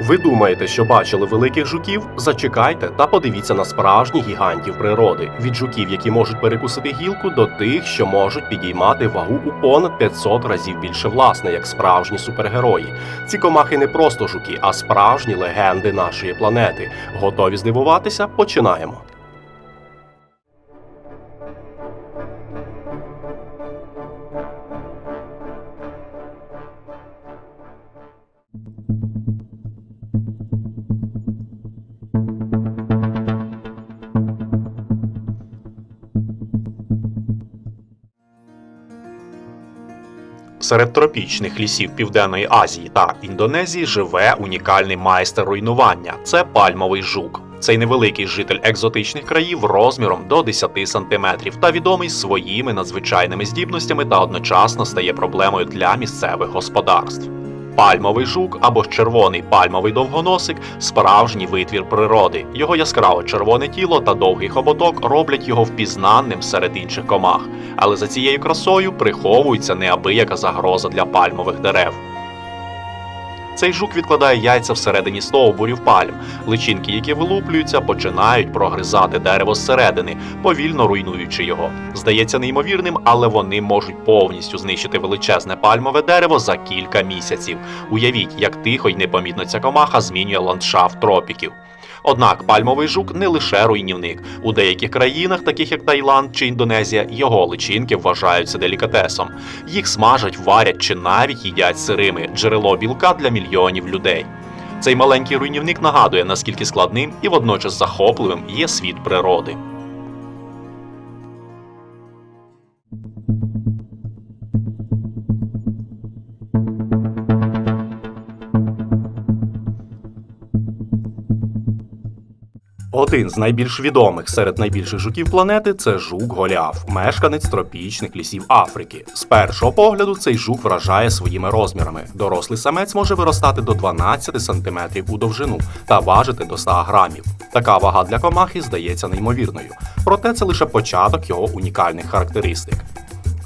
Ви думаєте, що бачили великих жуків? Зачекайте та подивіться на справжніх гігантів природи від жуків, які можуть перекусити гілку, до тих, що можуть підіймати вагу у понад 500 разів більше власне, як справжні супергерої. Ці комахи не просто жуки, а справжні легенди нашої планети. Готові здивуватися? Починаємо. Серед тропічних лісів Південної Азії та Індонезії живе унікальний майстер руйнування це пальмовий жук. Цей невеликий житель екзотичних країв розміром до 10 сантиметрів та відомий своїми надзвичайними здібностями та одночасно стає проблемою для місцевих господарств. Пальмовий жук або червоний пальмовий довгоносик справжній витвір природи. Його яскраво червоне тіло та довгий хоботок роблять його впізнаним серед інших комах, але за цією красою приховується неабияка загроза для пальмових дерев. Цей жук відкладає яйця всередині стовбурів пальм. Личинки, які вилуплюються, починають прогризати дерево зсередини, повільно руйнуючи його. Здається неймовірним, але вони можуть повністю знищити величезне пальмове дерево за кілька місяців. Уявіть, як тихо й непомітно ця комаха змінює ландшафт тропіків. Однак пальмовий жук не лише руйнівник. У деяких країнах, таких як Таїланд чи Індонезія, його личинки вважаються делікатесом. Їх смажать, варять чи навіть їдять сирими джерело білка для мільйонів людей. Цей маленький руйнівник нагадує, наскільки складним і водночас захопливим є світ природи. Один з найбільш відомих серед найбільших жуків планети це жук Голіаф, мешканець тропічних лісів Африки. З першого погляду цей жук вражає своїми розмірами. Дорослий самець може виростати до 12 см у довжину та важити до 100 грамів. Така вага для комахи здається неймовірною. Проте це лише початок його унікальних характеристик.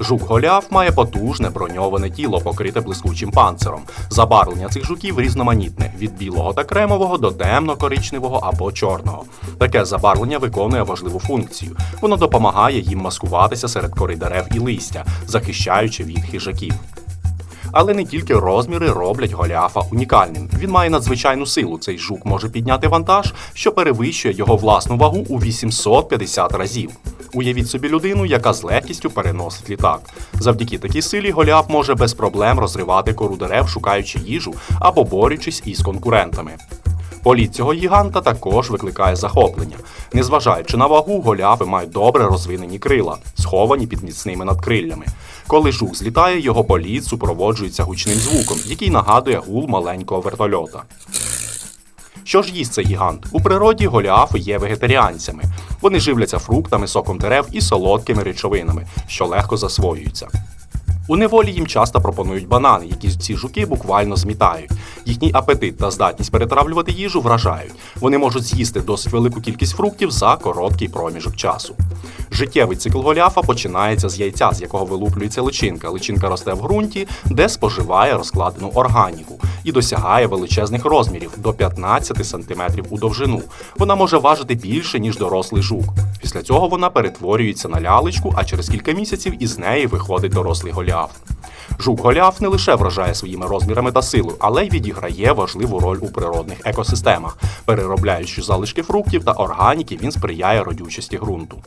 Жук Голіаф має потужне броньоване тіло, покрите блискучим панциром. Забарвлення цих жуків різноманітне від білого та кремового до темно-коричневого або чорного. Таке забарвлення виконує важливу функцію. Воно допомагає їм маскуватися серед кори дерев і листя, захищаючи від хижаків. Але не тільки розміри роблять Голіафа унікальним. Він має надзвичайну силу. Цей жук може підняти вантаж, що перевищує його власну вагу у 850 разів. Уявіть собі людину, яка з легкістю переносить літак. Завдяки такій силі Голіаф може без проблем розривати кору дерев, шукаючи їжу або борючись із конкурентами. Політ цього гіганта також викликає захоплення. Незважаючи на вагу, голіафи мають добре розвинені крила, сховані під міцними надкриллями. Коли жук злітає, його політ супроводжується гучним звуком, який нагадує гул маленького вертольота. Що ж їсть цей гігант? У природі голіафи є вегетаріанцями. Вони живляться фруктами, соком дерев і солодкими речовинами, що легко засвоюються. У неволі їм часто пропонують банани, які ці жуки буквально змітають. Їхній апетит та здатність перетравлювати їжу вражають. Вони можуть з'їсти досить велику кількість фруктів за короткий проміжок часу. Життєвий цикл голяфа починається з яйця, з якого вилуплюється личинка. Личинка росте в ґрунті, де споживає розкладену органіку і досягає величезних розмірів до 15 см у довжину. Вона може важити більше, ніж дорослий жук. Після цього вона перетворюється на лялечку, а через кілька місяців із неї виходить дорослий голіаф. Жук Голіаф не лише вражає своїми розмірами та силою, але й відіграє важливу роль у природних екосистемах. Переробляючи залишки фруктів та органіки, він сприяє родючості ґрунту.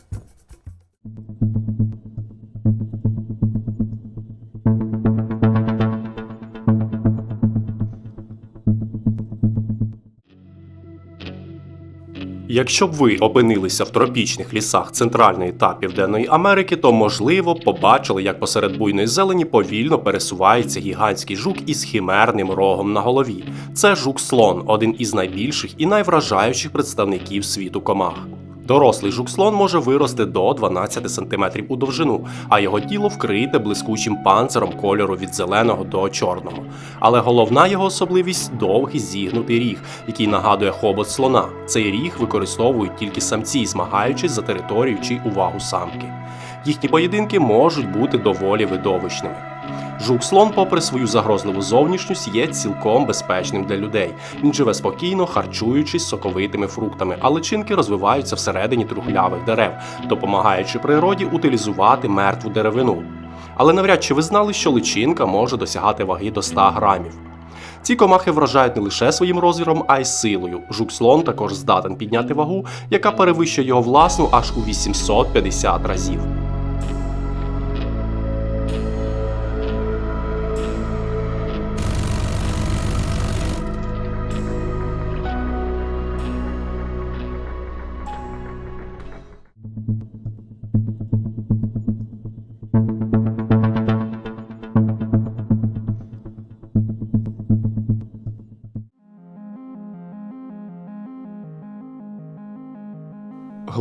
Якщо б ви опинилися в тропічних лісах Центральної та Південної Америки, то можливо побачили, як посеред буйної зелені повільно пересувається гігантський жук із хімерним рогом на голові. Це жук-слон, один із найбільших і найвражаючих представників світу комах. Дорослий жук-слон може вирости до 12 см у довжину, а його тіло вкрите блискучим панциром кольору від зеленого до чорного. Але головна його особливість довгий зігнутий ріг, який нагадує хобот слона. Цей ріг використовують тільки самці, змагаючись за територію чи увагу самки. Їхні поєдинки можуть бути доволі видовищними. Жук-слон, попри свою загрозливу зовнішність, є цілком безпечним для людей. Він живе спокійно, харчуючись соковитими фруктами, а личинки розвиваються всередині трухлявих дерев, допомагаючи природі утилізувати мертву деревину. Але навряд чи ви знали, що личинка може досягати ваги до 100 грамів. Ці комахи вражають не лише своїм розміром, а й силою. Жук-слон також здатен підняти вагу, яка перевищує його власну аж у 850 разів.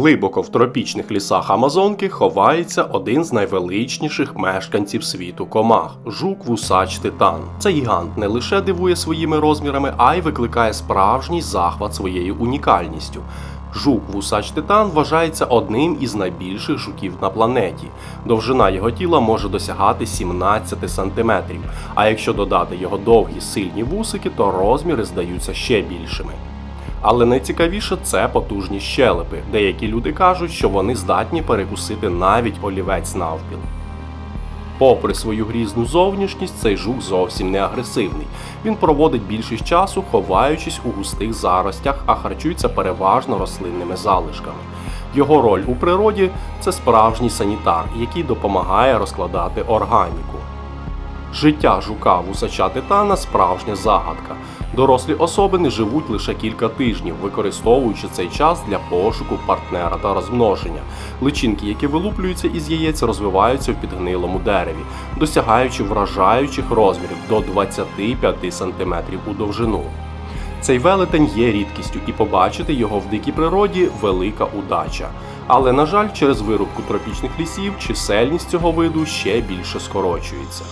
Глибоко в тропічних лісах Амазонки ховається один з найвеличніших мешканців світу комах жук вусач титан. Цей гігант не лише дивує своїми розмірами, а й викликає справжній захват своєю унікальністю. Жук вусач титан вважається одним із найбільших жуків на планеті. Довжина його тіла може досягати 17 см, а якщо додати його довгі сильні вусики, то розміри здаються ще більшими. Але найцікавіше це потужні щелепи. Деякі люди кажуть, що вони здатні перекусити навіть олівець навпіл. Попри свою грізну зовнішність, цей жук зовсім не агресивний. Він проводить більшість часу, ховаючись у густих заростях, а харчується переважно рослинними залишками. Його роль у природі це справжній санітар, який допомагає розкладати органіку. Життя жука вусача титана справжня загадка. Дорослі особини живуть лише кілька тижнів, використовуючи цей час для пошуку партнера та розмноження. Личинки, які вилуплюються із яєць, розвиваються в підгнилому дереві, досягаючи вражаючих розмірів до 25 см у довжину. Цей велетень є рідкістю, і побачити його в дикій природі велика удача. Але, на жаль, через вирубку тропічних лісів чисельність цього виду ще більше скорочується.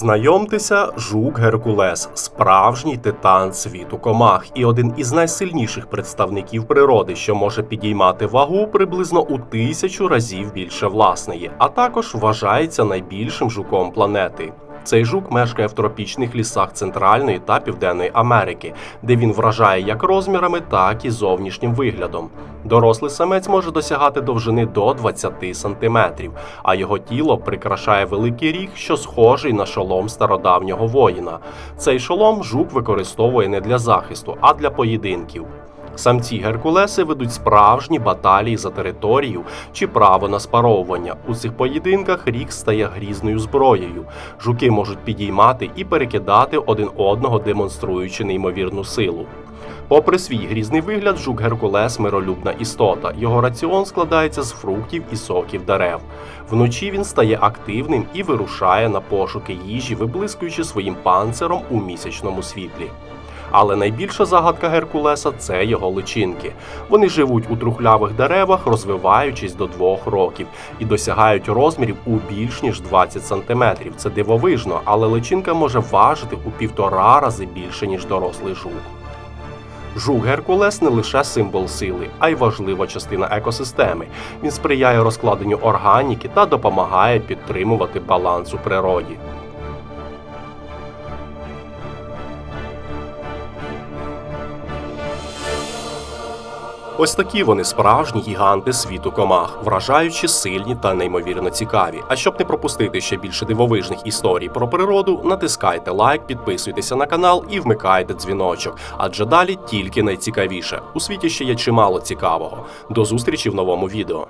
Знайомтеся, жук Геркулес, справжній титан світу комах і один із найсильніших представників природи, що може підіймати вагу приблизно у тисячу разів більше власної, а також вважається найбільшим жуком планети. Цей жук мешкає в тропічних лісах Центральної та Південної Америки, де він вражає як розмірами, так і зовнішнім виглядом. Дорослий самець може досягати довжини до 20 сантиметрів, а його тіло прикрашає великий ріг, що схожий на шолом стародавнього воїна. Цей шолом жук використовує не для захисту, а для поєдинків. Самці Геркулеси ведуть справжні баталії за територію чи право на спаровування. У цих поєдинках рік стає грізною зброєю. Жуки можуть підіймати і перекидати один одного, демонструючи неймовірну силу. Попри свій грізний вигляд, жук Геркулес миролюбна істота. Його раціон складається з фруктів і соків дерев. Вночі він стає активним і вирушає на пошуки їжі, виблискуючи своїм панциром у місячному світлі. Але найбільша загадка Геркулеса це його личинки. Вони живуть у трухлявих деревах, розвиваючись до двох років, і досягають розмірів у більш ніж 20 сантиметрів. Це дивовижно, але личинка може важити у півтора рази більше, ніж дорослий жук. Жук Геркулес не лише символ сили, а й важлива частина екосистеми. Він сприяє розкладенню органіки та допомагає підтримувати баланс у природі. Ось такі вони справжні гіганти світу комах, вражаючі, сильні та неймовірно цікаві. А щоб не пропустити ще більше дивовижних історій про природу, натискайте лайк, підписуйтеся на канал і вмикайте дзвіночок, адже далі тільки найцікавіше. У світі ще є чимало цікавого. До зустрічі в новому відео.